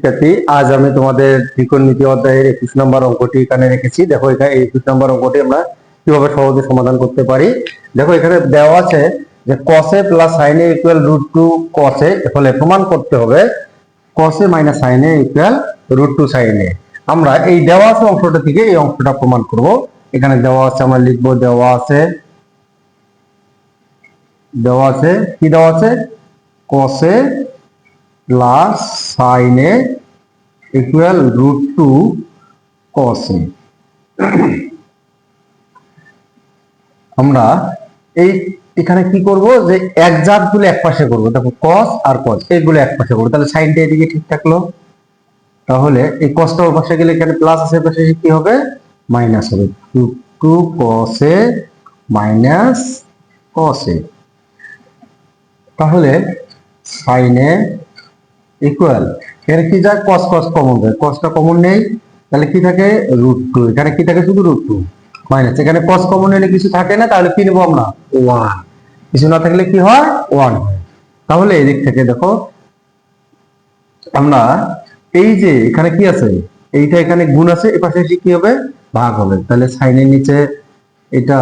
শিক্ষার্থী, আজ আমি তোমাদের ত্রিকোণমিতি অধ্যায়ের একুশ নম্বর অঙ্কটি এখানে রেখেছি। দেখো, এখানে একুশ নম্বর অঙ্কটি আমরা কীভাবে সহজে সমাধান করতে পারি? দেখো, এখানে দেওয়া আছে যে cos plus sine equal root two cos ফলে প্রমাণ করতে হবে cos minus sine equal root two sine আমরা এই দেওয়া আছে অংশটা থেকে এই অংশটা প্রমাণ করব। এখানে দেওয়া আছে, আমরা লিখব দেওয়া আছে দেওয়া আছে, কি দেওয়া আছে? Cos plus sine equal root two cos আমরা এই এখানে কি করব? যে এক জাতগুলো এক পাশে করব। দেখো কস আর কস এইগুলো এক পাশে করব। তাহলে সাইনটা এদিকে ঠিক থাকল। তাহলে এই কসটা ওর পাশে গেলে এখানে প্লাস আছে পাশে কি হবে? মাইনাস হবে। Two two cos minus cos তাহলে সাইনে ইকুয়াল এখানে কি যায় কস কস কমন যায় কসটা কমন নেই, তাহলে কি থাকে? রুট টু এখানে কি থাকে? শুধু রুট টু মাইনাস এখানে কস কমন নিলে কিছু থাকে না, তাহলে কি নেব আমরা? ওয়ান কিছু না থাকলে কি হয়? ওয়ান তাহলে এদিক থেকে দেখো, আমরা এই যে এখানে কি আছে? এইটা এখানে গুণ আছে, এ পাশে কি হবে? ভাগ হবে। তাহলে সাইনের নিচে এটা,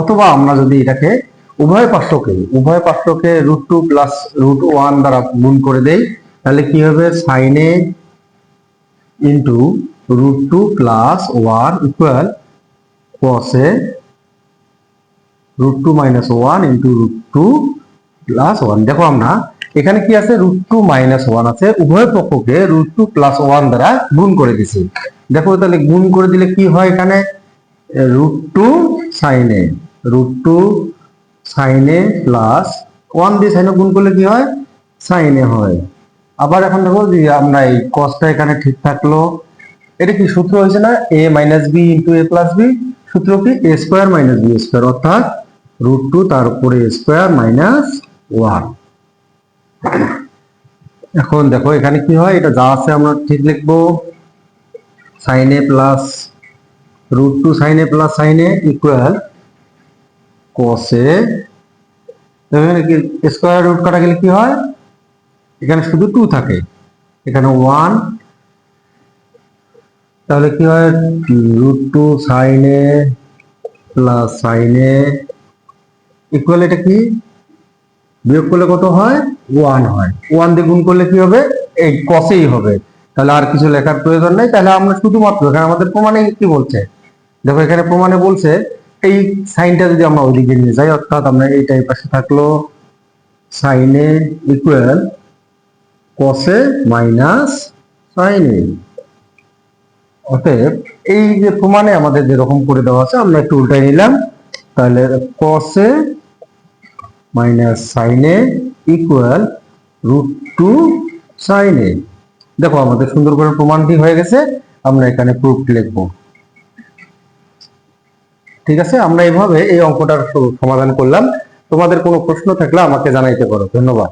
অথবা আমরা যদি এটাকে উভয় পার্শ্বকে উভয় পার্শ্বকে root two plus root one দ্বারা গুণ করে দেই তাহলে কি হবে? সাইনে into root two plus one equal কসে root two minus one into root two plus one দেখো আমরা, এখানে কি আছে? রুট টু মাইনাস ওয়ান আছে। উভয় পক্ষকে রুট টু প্লাস ওয়ান দ্বারা গুণ করে দিছি। দেখো তাহলে গুণ করে দিলে কি হয় এখানে? রুট টু সাইনে রুট টু সাইনে প্লাস ওয়ান দিয়ে সাইনে গুণ করলে কি হয়? সাইনে হয়। আবার এখন দেখো যে আমরা এই কসটা এখানে ঠিক থাকল। এটা কি সূত্র হয়েছে না? A minus B into A plus B সূত্র কি? A square minus B square অর্থাৎ রুট টু তার উপরে এ স্কোয়ার মাইনাস ওয়ান এখন দেখো এখানে কি হয়? এটা যা আছে আমরা ঠিক লিখব। Sine A plus root two sine A plus sine A equal কি স্কোয়ার রুট কাটা গেলে কি হয়? এখানে শুধু টু থাকে। এখানে ওয়ান তাহলে কি হয়? Root two sine A plus sine A equal এটা কি? বিয়োগ করলে কত হয়? ওয়ান হয়। ওয়ান দিয়ে গুণ করলে কি হবে? এই কসেই হবে। তাহলে আর কিছু লেখার প্রয়োজন নেই। তাহলে আমরা শুধুমাত্র এখানে আমাদের প্রমাণে কি বলছে? দেখো এখানে প্রমাণে বলছে, এই সাইনটা যদি আমরা ওইদিকে নিয়ে যাই, অর্থাৎ আমরা এই পাশে থাকল সাইনে ইকুয়াল কসে মাইনাস সাইনে অতএব এই যে প্রমাণে আমাদের যেরকম করে দেওয়া আছে, আমরা একটু উল্টাই নিলাম। তাহলে cos minus sine equal root two sine দেখো আমাদের সুন্দর করে প্রমাণটি হয়ে গেছে, আমরা এখানে প্রুফ লিখব। ঠিক আছে? আমরা এইভাবে এই অঙ্কটার সমাধান করলাম। তোমাদের কোনো প্রশ্ন থাকলে আমাকে জানাইতে পারো। ধন্যবাদ।